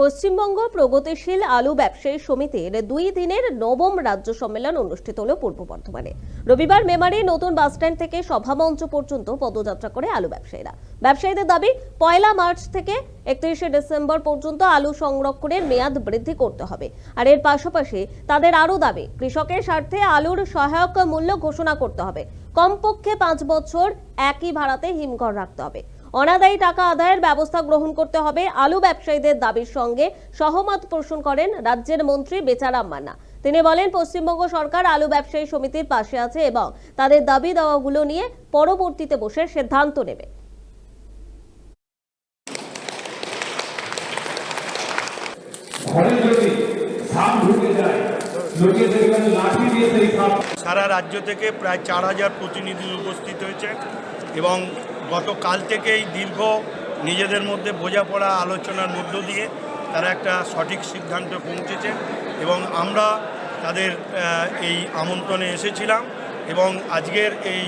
পশ্চিমবঙ্গ প্রগতিশীল আলু ব্যবসায়ী সমিতির দুই দিনের নবম রাজ্য সম্মেলন অনুষ্ঠিত হল পূর্ব বর্ধমানে। রবিবার মেমারি নতুন বাসস্ট্যান্ড থেকে সভামঞ্চ পর্যন্ত পদযাত্রা করে আলু ব্যবসায়ীরা। ব্যবসায়ীদের দাবি, পয়লা মার্চ থেকে একত্রিশে ডিসেম্বর পর্যন্ত আলু সংরক্ষণের মেয়াদ বৃদ্ধি করতে হবে। আর এর পাশাপাশি তাদের আরও দাবি, কৃষকের স্বার্থে আলুর সহায়ক মূল্য ঘোষণা করতে হবে। কমপক্ষে পাঁচ বছর একই ভাড়াতে হিমঘর রাখতে হবে। অনাদায়ী টাকা আদায়ের ব্যবস্থা গ্রহণ করতে হবে। আলু ব্যবসায়ীদের দাবির সঙ্গে সহমত পোষণ করেন রাজ্যের মন্ত্রী বেচারাম মান্না। তিনি বলেন, পশ্চিমবঙ্গ সরকার আলু ব্যবসায়ী সমিতির পাশে আছে এবং তাদের দাবি দাওয়াগুলো নিয়ে পরবর্তীতে বসে সিদ্ধান্ত নেবে। ঘরে যদি সাপ ঢুকে যায় সারা রাজ্য থেকে প্রায় চার হাজার প্রতিনিধি উপস্থিত হয়েছে এবং গতকাল থেকেই দীর্ঘ নিজেদের মধ্যে বোঝাপড়া আলোচনার মধ্য দিয়ে তারা একটা সঠিক সিদ্ধান্তে পৌঁছেছে এবং আমরা তাদের এই আমন্ত্রণে এসেছিলাম এবং আজকের এই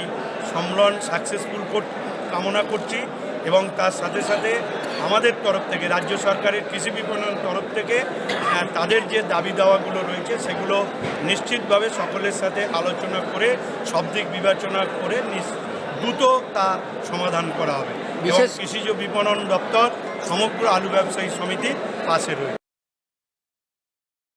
সম্মেলন সাকসেসফুল কামনা করছি এবং তার সাথে সাথে আমাদের তরফ থেকে রাজ্য সরকারের কৃষি বিপণন তরফ থেকে তাদের যে দাবি দাওয়াগুলো রয়েছে সেগুলো নিশ্চিতভাবে সকলের সাথে আলোচনা করে সব দিক বিবেচনা করে দ্রুত তা সমাধান করা হবে। বিশেষ- কৃষিজ বিপণন দপ্তর সমগ্র আলু ব্যবসায়ী সমিতির পাশে রয়েছে।